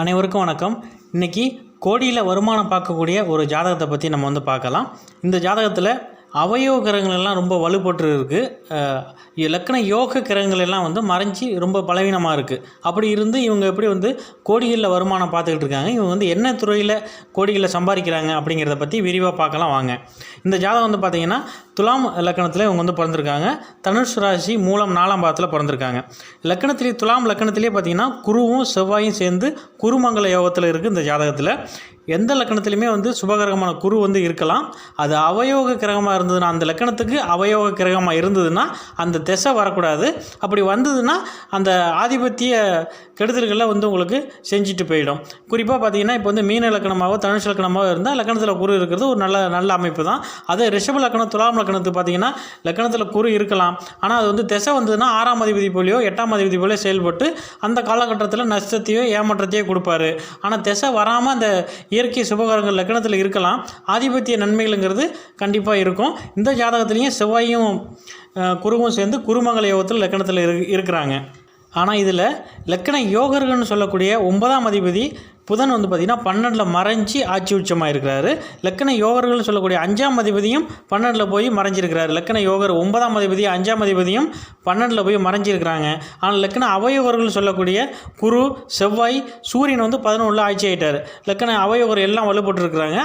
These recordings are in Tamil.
அனைவருக்கும் வணக்கம். இன்றைக்கி கோடியில் வருமானம் பார்க்கக்கூடிய ஒரு ஜாதகத்தை பற்றி நம்ம வந்து பார்க்கலாம். இந்த ஜாதகத்தில் அவயோகிரகங்கள் எல்லாம் ரொம்ப வலுப்பட்டு இருக்குது லக்கண யோக கிரகங்கள் எல்லாம் வந்து மறைஞ்சி ரொம்ப பலவீனமாக இருக்குது அப்படி இருந்து இவங்க எப்படி வந்து கோடிகளில் வருமானம் பார்த்துக்கிட்டு இருக்காங்க. இவங்க வந்து என்ன துறையில் கோடிகளில் சம்பாதிக்கிறாங்க அப்படிங்கிறத பற்றி விரிவாக பார்க்கலாம் வாங்க. இந்த ஜாதகம் வந்து பார்த்திங்கன்னா துலாம் லக்கணத்தில் இவங்க வந்து பிறந்திருக்காங்க. தனுஷ் ராசி மூலம் நாலாம் பாதத்தில் பிறந்திருக்காங்க. லக்கணத்திலே துலாம் லக்கணத்திலே பார்த்திங்கன்னா குருவும் செவ்வாயும் சேர்ந்து குருமங்கல யோகத்தில் இருக்குது இந்த ஜாதகத்தில். எந்த லக்கணத்துலையுமே வந்து சுபகிரகமான குரு வந்து இருக்கலாம். அது அவயோக கிரகமாக இருந்ததுன்னா அந்த லக்கணத்துக்கு அவயோக கிரகமாக இருந்ததுன்னா அந்த திசை வரக்கூடாது. அப்படி வந்ததுன்னா அந்த ஆதிபத்திய கெடுதல்களை வந்து உங்களுக்கு செஞ்சுட்டு போயிடும். குறிப்பாக பார்த்தீங்கன்னா இப்போ வந்து மீன லக்கணமாகவோ தனுஷ் லக்கணமாகவோ இருந்தால் லக்கணத்தில் குரு இருக்கிறது ஒரு நல்ல நல்ல அமைப்பு தான். அதே ரிஷப லக்கணம் துலாம் லக்கணத்துக்கு பார்த்தீங்கன்னா லக்கணத்தில் குரு இருக்கலாம். ஆனால் அது வந்து திசை வந்ததுன்னா ஆறாம் அதிபதி போலியோ எட்டாம் அதிபதி போலியோ செயல்பட்டு அந்த காலகட்டத்தில் நஷ்டத்தையோ ஏமாற்றத்தையோ கொடுப்பாரு. ஆனால் திசை வராமல் அந்த இயற்கை சுபகாரங்கள் லக்னத்தில் இருக்கலாம். ஆதிபத்திய நன்மைகள்ங்கிறது கண்டிப்பாக இருக்கும். இந்த ஜாதகத்துலேயும் செவ்வாயும் குருவும் சேர்ந்து குருமங்கல யோகத்தில் லக்னத்தில் இரு இருக்கிறாங்க. ஆனால் இதில் லக்கண யோகர்கள்னு சொல்லக்கூடிய ஒன்பதாம் அதிபதி புதன் வந்து பார்த்திங்கன்னா பன்னெண்டில் மறைஞ்சி ஆட்சி உச்சமாக இருக்கிறாரு லக்கண யோகர்கள்னு சொல்லக்கூடிய அஞ்சாம் அதிபதியும் பன்னெண்டில் போய் மறைஞ்சிருக்கிறாரு. லக்கண யோகர் ஒன்பதாம் அதிபதி அஞ்சாம் அதிபதியும் பன்னெண்டில் போய் மறைஞ்சிருக்கிறாங்க. ஆனால் லக்கண அவயோகர்கள் சொல்லக்கூடிய குரு செவ்வாய் சூரியன் வந்து பதினொன்றில் ஆட்சி ஆயிட்டார். லக்கண அவயோகர் எல்லாம் வலுப்பட்டுருக்குறாங்க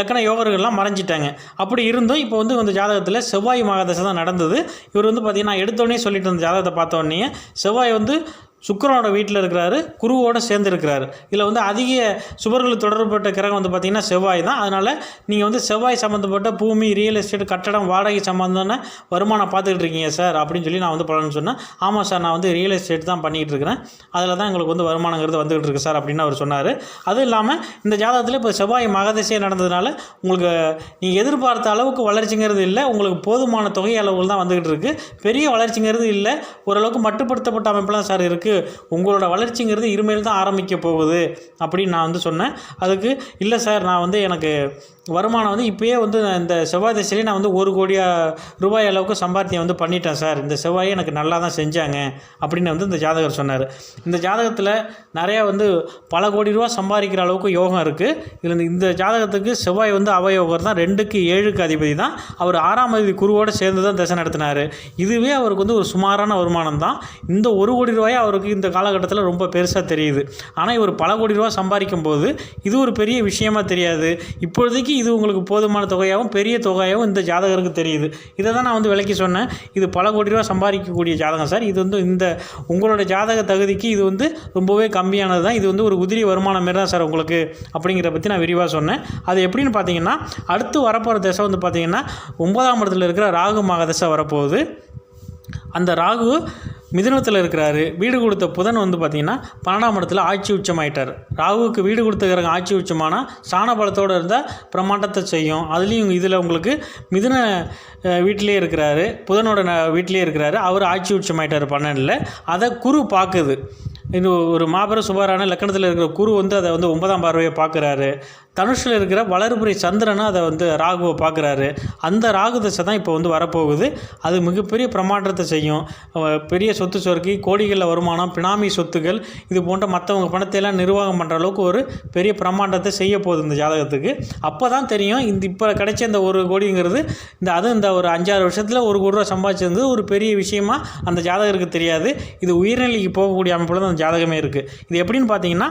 லக்கண யோகர்கள்லாம் மறைஞ்சிட்டாங்க. அப்படி இருந்தும் இப்போ வந்து இந்த ஜாதகத்தில் செவ்வாய் மகாதசை தான் நடந்தது. இவர் வந்து பார்த்திங்கன்னா எடுத்தோடனே சொல்லிட்டு இருந்த ஜாதகத்தை பார்த்தோன்னே செவ்வாய் வந்து சுக்கரனோட வீட்டில் இருக்கிறாரு குருவோட சேர்ந்து இருக்கிறாரு. இதில் வந்து அதிக சுவர்கள் தொடர்பட்ட கிரகம் வந்து பார்த்திங்கன்னா செவ்வாய் தான். அதனால் நீங்கள் வந்து செவ்வாய் சம்மந்தப்பட்ட பூமி ரியல் எஸ்டேட் கட்டடம் வாடகை சம்மந்தமான வருமானம் பார்த்துக்கிட்டு இருக்கீங்க சார் அப்படின்னு சொல்லி நான் வந்து பலன்னு சொன்னேன். ஆமாம் சார் நான் வந்து ரியல் எஸ்டேட் தான் பண்ணிகிட்டு இருக்கிறேன். அதில் தான் எங்களுக்கு வந்து வருமானங்கிறது வந்துகிட்டு இருக்கு சார் அப்படின்னு அவர் சொன்னார். அதுவும் இல்லாமல் இந்த ஜாதகத்தில் இப்போ செவ்வாய் மகதசையாக நடந்ததுனால உங்களுக்கு நீங்கள் எதிர்பார்த்த அளவுக்கு வளர்ச்சிங்கிறது இல்லை உங்களுக்கு போதுமான தொகை அளவுகள் தான் வந்துகிட்டு இருக்குது பெரிய வளர்ச்சிங்கிறது இல்லை ஓரளவுக்கு மட்டுப்படுத்தப்பட்ட அமைப்புலாம் சார் இருக்குது உங்களோட வளர்ச்சிங்கிறது இருமையில் தான் ஆரம்பிக்க போகுது அப்படின்னு நான் வந்து சொன்னேன். அதுக்கு இல்லை சார் நான் வந்து எனக்கு வருமானம் வந்து இப்போயே வந்து நான் இந்த செவ்வாய் திசையிலே நான் வந்து ஒரு கோடி ரூபாய் அளவுக்கு சம்பாத்தியம் வந்து பண்ணிட்டேன் சார் இந்த செவ்வாயை எனக்கு நல்லா தான் செஞ்சாங்க அப்படின்னு வந்து இந்த ஜாதகர் சொன்னார். இந்த ஜாதகத்தில் நிறையா வந்து பல கோடி ரூபா சம்பாதிக்கிற அளவுக்கு யோகம் இருக்குது இதில் இந்த ஜாதகத்துக்கு செவ்வாய் வந்து அவயோகர் தான் ரெண்டுக்கு ஏழுக்கு அதிபதி தான். அவர் ஆறாம் அதிபதி குருவோடு சேர்ந்து தான் தசை நடத்தினார். இதுவே அவருக்கு வந்து ஒரு சுமாரான வருமானம் தான். இந்த ஒரு கோடி ரூபாயை அவருக்கு இந்த காலகட்டத்தில் ரொம்ப பெருசாக தெரியுது. ஆனால் இவர் பல கோடி ரூபா சம்பாதிக்கும் போது இது ஒரு பெரிய விஷயமா தெரியாது. இப்பொழுதைக்கு இது உங்களுக்கு போதுமான தொகையாகவும் பெரிய தொகையாகவும் இந்த ஜாதகருக்கு தெரியுது. இதை தான் நான் வந்து விலைக்கு சொன்னேன். இது பல கோடி ரூபா சம்பாதிக்கக்கூடிய ஜாதகம் சார். இது வந்து இந்த உங்களோட ஜாதக தகுதிக்கு இது வந்து ரொம்பவே கம்மியானது தான். இது வந்து ஒரு உதிரி வருமானம் மாரி தான் சார் உங்களுக்கு அப்படிங்கிறத பற்றி நான் விரிவாக சொன்னேன். அது எப்படின்னு பார்த்தீங்கன்னா அடுத்து வரப்போகிற திசை வந்து பார்த்தீங்கன்னா ஒன்பதாம் இடத்துல இருக்கிற ராகு மகதசை வரப்போகுது. அந்த ராகு மிதுனத்தில் இருக்கிறாரு. வீடு கொடுத்த புதன் வந்து பார்த்திங்கன்னா பன்னெண்டாம் இடத்துல ஆட்சி உச்சமாயிட்டார். ராகுவுக்கு வீடு கொடுத்துக்கிறாங்க ஆட்சி உச்சமானால் சாண பலத்தோடு இருந்தால் பிரமாண்டத்தை செய்யும். அதுலேயும் இதில் உங்களுக்கு மிதுன வீட்டிலே இருக்கிறாரு. புதனோட ந- வீட்டிலே இருக்கிறாரு. அவர் ஆட்சி உச்சமாயிட்டார் பன்னெண்டில். அதை குரு பார்க்குது இது ஒரு மாபெரும் சுபாரான லக்கணத்தில் இருக்கிற குரு வந்து அதை வந்து ஒன்பதாம் பார்வையை பார்க்குறாரு தனுஷில் இருக்கிற வளர்புரி சந்திரனை அதை வந்து ராகுவை பார்க்குறாரு. அந்த ராகு தசை தான் இப்போ வந்து வரப்போகுது. அது மிகப்பெரிய பிரமாற்றத்தை செய்யும். பெரிய சொத்து சொருக்கி கோடிகளில் வருமானம் பினாமி சொத்துக்கள் இது போன்ற மற்றவங்க பணத்தையெல்லாம் நிர்வாகம் பண்ணுற அளவுக்கு ஒரு பெரிய பிரமாண்டத்தை செய்ய போகுது இந்த ஜாதகத்துக்கு. அப்போ தான் தெரியும் இந்த இப்போ கிடைச்ச இந்த ஒரு கோடிங்கிறது இந்த அதுவும் இந்த ஒரு அஞ்சாறு வருஷத்தில் ஒரு கோடி ரூபா சம்பாதிச்சிருந்தது ஒரு பெரிய விஷயமா அந்த ஜாதகருக்கு தெரியாது. இது உயிர்நிலைக்கு போகக்கூடிய அமைப்பில் தான் அந்த ஜாதகமே இருக்குது இது எப்படின்னு பார்த்தீங்கன்னா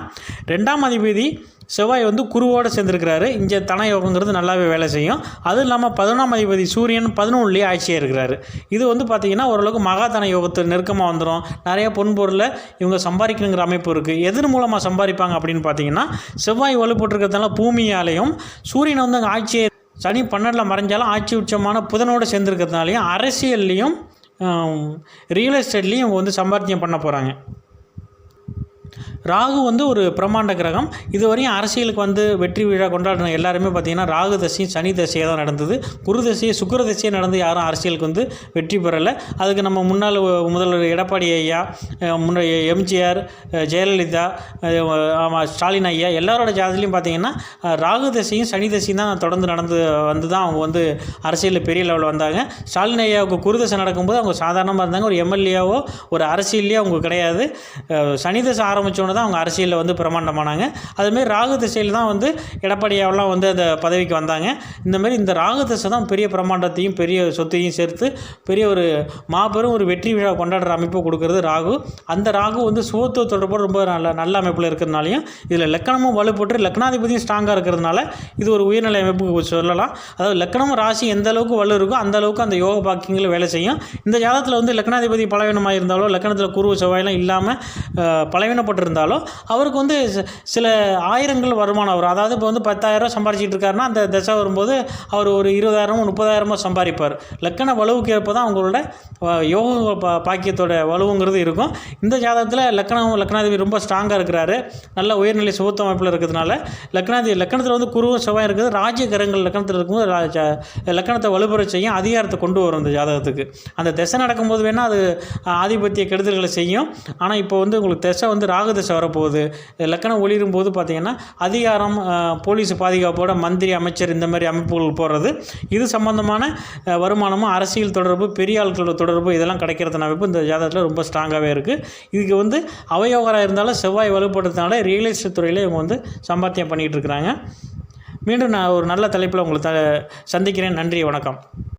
ரெண்டாம் அதிபதி செவ்வாய் வந்து குருவோடு சேர்ந்துருக்கிறாரு. இங்கே தன யோகங்கிறது நல்லாவே வேலை செய்யும். அதுவும் இல்லாமல் பதினொன்றாம் அதிபதி சூரியன் பதினொன்றுலேயே ஆட்சியாக இருக்கிறாரு. இது வந்து பார்த்திங்கன்னா ஓரளவுக்கு மகாதன யோகத்து நெருக்கமாக வந்துடும். நிறைய பொன்பொருளை இவங்க சம்பாதிக்கணுங்கிற அமைப்பு இருக்குது எதன் மூலமாக சம்பாதிப்பாங்க அப்படின்னு பார்த்தீங்கன்னா செவ்வாய் வலுப்பட்டுருக்கிறதுனால பூமியாலையும் சூரியன் வந்து அங்கே ஆட்சியை சனி பன்னெண்டில் மறைஞ்சாலும் ஆட்சி உச்சமான புதனோடு சேர்ந்துருக்கிறதுனாலையும் அரசியல்லையும் ரியல் எஸ்டேட்லேயும் இவங்க வந்து சம்பாத்தியம் பண்ண போகிறாங்க ராகு வந்து ஒரு பிரம்மாண்ட கிரகம். இதுவரையும் அரசியலுக்கு வந்து வெற்றி விழா கொண்டாடின எல்லாருமே பார்த்திங்கன்னா ராகு தசையும் சனி தசையாக தான் நடந்தது. குரு தசையை சுக்கர தசையை நடந்து யாரும் அரசியலுக்கு வந்து வெற்றி பெறலை. அதுக்கு நம்ம முன்னாள் முதல்வர் எடப்பாடி ஐயா முன்ன எம்ஜிஆர் ஜெயலலிதா ஆமாம் ஸ்டாலின் ஐயா எல்லாரோட ஜாதகத்துலையும் பார்த்தீங்கன்னா ராகு தசையும் சனி தசையும் தான் தொடர்ந்து நடந்து வந்து தான் அவங்க வந்து அரசியலில் பெரிய லெவலில் வந்தாங்க. ஸ்டாலின் ஐயாவுக்கு குருதசை நடக்கும்போது அவங்க சாதாரணமாக இருந்தாங்க. ஒரு எம்எல்ஏவோ ஒரு அரசியல்லையோ அவங்க கிடையாது. சனி தசை ஆரம்பித்தோன்னே கொண்டு தான் அவங்க அரசியலில் வந்து பிரமாண்டமானாங்க அதுமாரி ராகு திசையில் தான் வந்து எடப்பாடியாவெல்லாம் வந்து அந்த பதவிக்கு வந்தாங்க. இந்தமாரி இந்த ராகு திசை தான் பெரிய பிரமாண்டத்தையும் பெரிய சொத்தையும் சேர்த்து பெரிய ஒரு மாபெரும் ஒரு வெற்றி விழா கொண்டாடுற அமைப்பு கொடுக்கறது ராகு. அந்த ராகு வந்து சுகத்துவ தொடர்போடு ரொம்ப நல்ல நல்ல அமைப்பில் இருக்கிறதுனாலையும் இதில் லக்கணமும் வலுப்பட்டு லக்னாதிபதியும் ஸ்ட்ராங்காக இருக்கிறதுனால இது ஒரு உயர்நிலை அமைப்பு சொல்லலாம். அதாவது லக்கணமும் ராசி எந்த அளவுக்கு வலு இருக்கோ அந்த அளவுக்கு அந்த யோக பாக்கியங்கள் வேலை செய்யும். இந்த ஜாதத்தில் வந்து லக்னாதிபதி பலவீனமாக இருந்தாலோ லக்கணத்தில் குருவு செவ்வாயெல்லாம் இல்லாமல் இருந்தாலும் அவருக்கு வந்து சில ஆயிரங்கள் வருமானம் வரும். அதாவது இப்போ வந்து பத்தாயிரம் சம்பாரிச்சிட்டு இருக்காருன்னா அந்த திசை வரும்போது அவர் ஒரு இருபதாயிரமோ முப்பதாயிரமோ சம்பாதிப்பார் லக்கண வலுவுக்கு ஏற்ப தான் அவங்களோட யோக பா பாக்கியத்தோட வலுவுங்கிறது இருக்கும். இந்த ஜாதகத்தில் லக்கணம் லக்னாதிபதி ரொம்ப ஸ்ட்ராங்காக இருக்கிறாரு. நல்ல உயர்நிலை சுகத்த அமைப்பில் இருக்கிறதுனால லக்னாதி லக்கணத்தில் வந்து குரு செவ்வாய் இருக்குது. ராஜ்ய கிரகங்கள் லக்கணத்தில் இருக்கும்போது ராஜ- லக்கணத்தை வலுப்பெற செய்யும் அதிகாரத்தை கொண்டு வரும் இந்த ஜாதகத்துக்கு. அந்த திசை நடக்கும்போது வேணால் அது ஆதிபத்திய கெடுதல்களை செய்யும். ஆனால் இப்போ வந்து உங்களுக்கு திசை வந்து ராகு திசை வரப்போகுது. லக்கணம் ஒளிரும் போது பார்த்திங்கன்னா அதிகாரம் போலீஸ் பாதுகாப்போட மந்திரி அமைச்சர் இந்த மாதிரி அமைப்புகள் போடுறது. இது சம்பந்தமான வருமானமும் அரசியல் தொடர்பு பெரிய ஆட்களோட தொடர்பு இதெல்லாம் கிடைக்கிறதுனால அமைப்பு இந்த ஜாதகத்தில் ரொம்ப ஸ்ட்ராங்காகவே இருக்குது இதுக்கு வந்து அவயோகராக இருந்தாலும் செவ்வாய் வலுப்படுறதுனால ரியல் எஸ்டேட் துறையில் இவங்க வந்து சம்பாத்தியம் பண்ணிகிட்டு இருக்கிறாங்க. மீண்டும் நான் ஒரு நல்ல தலைப்பில் உங்களை த சந்திக்கிறேன். நன்றி வணக்கம்.